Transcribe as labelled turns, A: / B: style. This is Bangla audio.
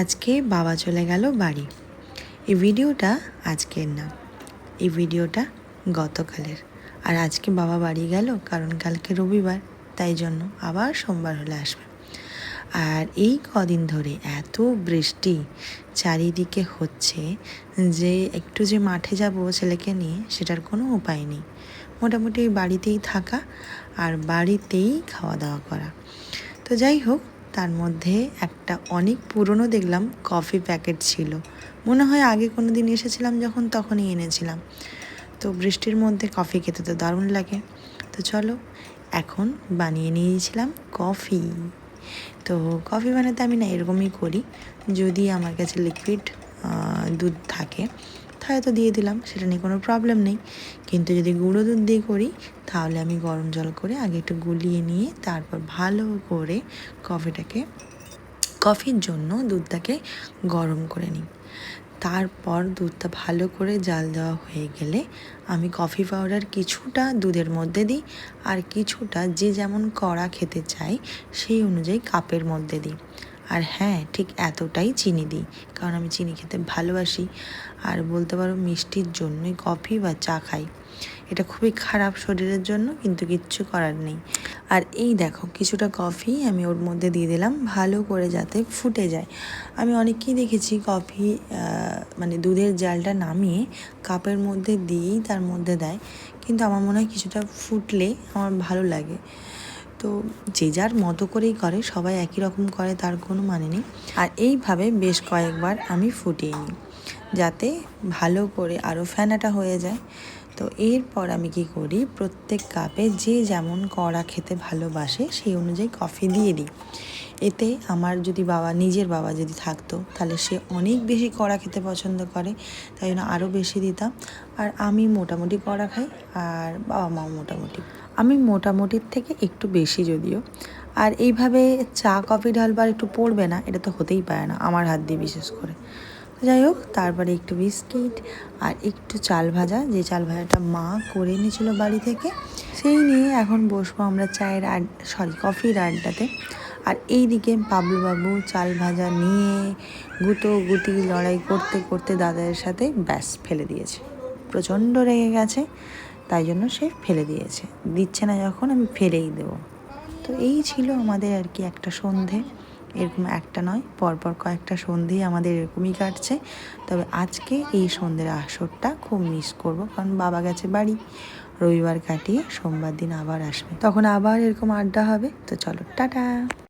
A: আজকে বাবা চলে গেল বাড়ি। এই ভিডিওটা আজকের না। এই ভিডিওটা গতকালের। আর আজকে বাবা বাড়ি গেল, কারণ কালকে রবিবার, তাই জন্য আবার সোমবার হলে আসবে। আর এই কদিন ধরে এত বৃষ্টি চারিদিকে হচ্ছে যে একটু যে মাঠে যাব ছেলেকে নিয়ে, সেটার কোনো উপায় নেই। মোটামুটি বাড়িতেই থাকা আর বাড়িতেই খাওয়া দাওয়া করা। তো যাই হোক তার মধ্যে একটা অনেক পুরনো দেখলাম কফি প্যাকেট ছিল। মনে হয় আগে কোনো দিন এসেছিলাম যখন তখনই এনেছিলাম। তো বৃষ্টির মধ্যে কফি খেতে তো দারুণ লাগে। তো চলো, এখন বানিয়ে নিয়েছিলাম কফি। তো কফি বানাতে আমি না এরকমই করি। যদি আমার কাছে লিকুইড দুধ থাকে তাহলে তো দিয়ে দিলাম, সেটা নিয়ে কোনো প্রবলেম নেই। কিন্তু যদি গুঁড়ো দুধ দিয়ে করি, তাহলে আমি গরম জল করে আগে একটু গুলিয়ে নিয়ে তারপর ভালো করে কফিটাকে, কফির জন্য দুধটাকে গরম করে নিই। তারপর দুধটা ভালো করে জাল দেওয়া হয়ে গেলে আমি কফি পাউডার কিছুটা দুধের মধ্যে দিই আর কিছুটা যে যেমন কড়া খেতে চাই, সেই অনুযায়ী কাপের মধ্যে দিই। আর হ্যাঁ ঠিক এতটাই চিনি দিই। কারণ আমি চিনি খেতে ভালোবাসি। আর বলতে পারো মিষ্টির জন্যই কফি বা চা খাই। এটা খুবই খারাপ শরীরের জন্য, কিন্তু কিচ্ছু করার নেই। আর এই দেখো, কিছুটা কফি আমি ওর মধ্যে দিয়ে দিলাম, ভালো করে যাতে ফুটে যায়। আমি অনেককেই দেখেছি কফি মানে দুধের জালটা নামিয়ে কাপের মধ্যে দিয়েই তার মধ্যে দেয়। কিন্তু আমার মনে হয় কিছুটা ফুটলে আমার ভালো লাগে। তো যে যার মতো করেই করে, সবাই একই রকম করে, তার কোনো মানে নেই। আর এইভাবে বেশ কয়েকবার আমি ফুটিয়ে নিই, যাতে ভালো করে আরও ফ্যানাটা হয়ে যায়। তো এরপর আমি কি করি, প্রত্যেক কাপে যে যেমন কড়া খেতে ভালোবাসে, সেই অনুযায়ী কফি দিয়ে দিই। এতে আমার যদি বাবা, নিজের বাবা যদি থাকতো, তাহলে সে অনেক বেশি কড়া খেতে পছন্দ করে, তাই জন্য আরও বেশি দিতাম। আর আমি মোটামুটি কড়া খাই, আর বাবা মাও মোটামুটি। আমি মোটামুটির থেকে একটু বেশি যদিও। আর এইভাবে চা, কফি ঢালবার একটু পড়বে না, এটা তো হতেই পারে না, আমার হাত দিয়ে বিশেষ করে। যাই হোক, তারপরে একটু বিস্কিট আর একটু চাল ভাজা, যে চাল ভাজাটা মা করে এনেছিল বাড়ি থেকে, সেই নিয়ে এখন বসবো আমরা চায়ের আড সরি কফির আড্ডাতে। আর এই দিকে বাবলুবাবু চাল ভাজা নিয়ে গুতো গুতি লড়াই করতে করতে দাদাদের সাথে ব্যাস ফেলে দিয়েছে। প্রচণ্ড রেগে গেছে, তাই জন্য সে ফেলে দিয়েছে। দিচ্ছে না যখন, আমি ফেলেই দেবো। তো এই ছিল আমাদের আর কি একটা সন্ধে। এরকম একটা নয়, পরপর কয়েকটা সন্ধেই আমাদের এরকমই কাটছে। তবে আজকে এই সন্ধ্যের আসরটা খুব মিস করব, কারণ বাবা গেছে বাড়ি। রবিবার কাটিয়ে সোমবার দিন আবার আসবে। তখন আবার এরকম আড্ডা হবে। তো চলো, টাটা!